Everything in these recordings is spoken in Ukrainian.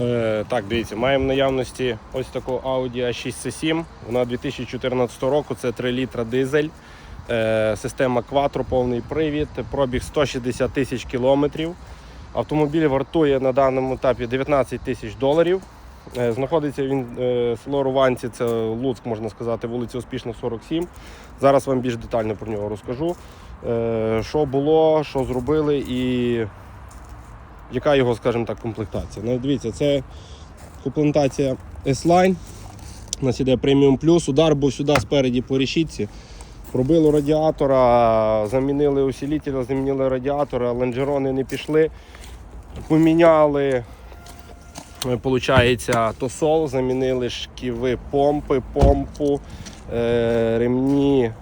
Е, так, дивіться, маємо в наявності ось таку Audi A6 C7. Вона 2014 року, це 3 літра дизель. Е, система Quattro, повний привід, пробіг 160 тисяч кілометрів. Автомобіль вартує на даному етапі 19 тисяч доларів. Е, знаходиться він е, село Руванці, це Луцьк, можна сказати, вулиця Успішна, 47. Зараз вам більш детально про нього розкажу. Що було, що зробили і яка його, скажімо так, комплектація. Ну, дивіться, це комплектація S-Line. У нас іде преміум плюс. Удар був сюди спереді по решітці. Пробило радіатора, замінили усилителя, замінили радіатора, лонжерони не пішли. Поміняли, виходить, тосол, замінили шківи помпи, помпу, е, ремні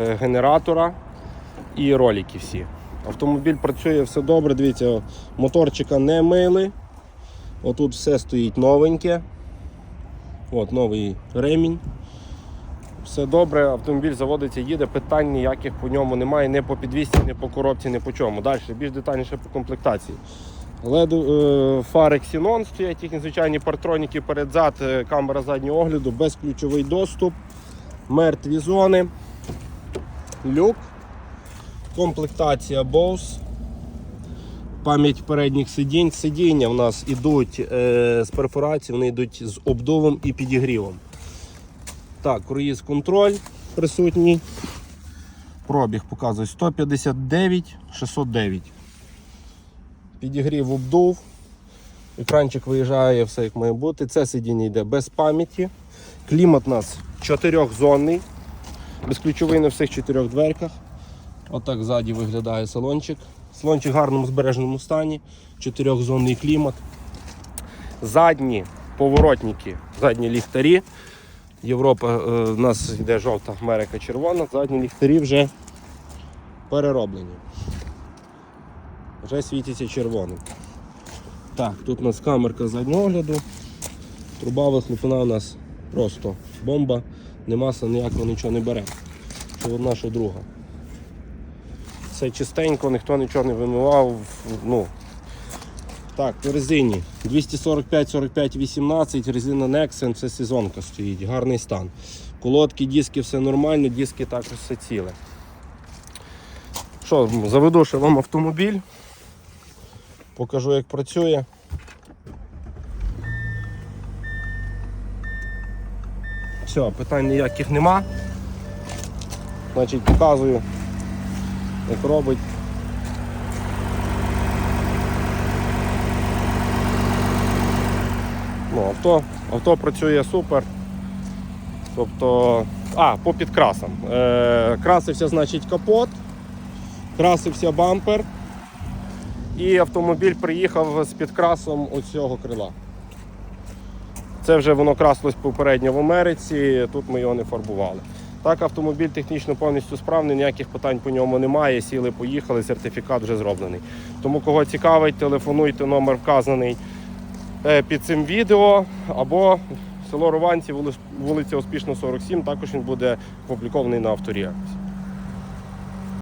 е, генератора і ролики всі. Автомобіль працює все добре, дивіться, моторчика не мили. Отут все стоїть новеньке. От новий ремінь. Все добре, автомобіль заводиться, їде, питань ніяких по ньому немає, не по підвісці, не по коробці, не по чому. Далі більш детальніше по комплектації. LED, е, фари Xenon стоять, їхні звичайні партроніки перед-зад, е, камера заднього огляду, безключовий доступ, мертві зони, люк, комплектація Bose, пам'ять передніх сидінь. Сидіння в нас йдуть е, з перфорації, вони йдуть з обдувом і підігрівом. Так, круїз контроль присутній. Пробіг показує 159 609. Підігрів обдув. Екранчик виїжджає, все як має бути. Це сидіння йде без пам'яті. Клімат у нас чотирьохзонний, безключовий на всіх чотирьох дверках. Отак ззаді виглядає салончик. Салончик в гарному збереженому стані, чотирьохзонний клімат. Задні поворотники, задні ліхтарі. Європа е, у нас йде жовта, Америка червона, задні ліхтарі вже перероблені. Вже світяться червоним. Так, тут у нас камерка заднього огляду. Труба вихлопна у нас просто бомба, не маса ніякого нічого не бере. Що одна, що друга. Все чистенько, ніхто нічого не вимивав. Ну, так, по резині 245, 45, 18, резина Nexen, це сезонка стоїть, гарний стан. Колодки, диски, все нормально, диски також все ціле. Що, заведу ще вам автомобіль, покажу як працює. Все, питань ніяких нема. Значить, показую, як робить. Ну, авто, авто працює супер. Тобто, а, по підкрасам. Е, красився, значить, капот, красився бампер. І автомобіль приїхав з підкрасом оцього крила. Це вже воно красилось попередньо в Америці, тут ми його не фарбували. Так, автомобіль технічно повністю справний, ніяких питань по ньому немає. Сіли, поїхали, сертифікат вже зроблений. Тому кого цікавить, телефонуйте, номер вказаний е, під цим відео або село Рованці, вулиця Успішна, 47, також він буде опублікований на авторіакції.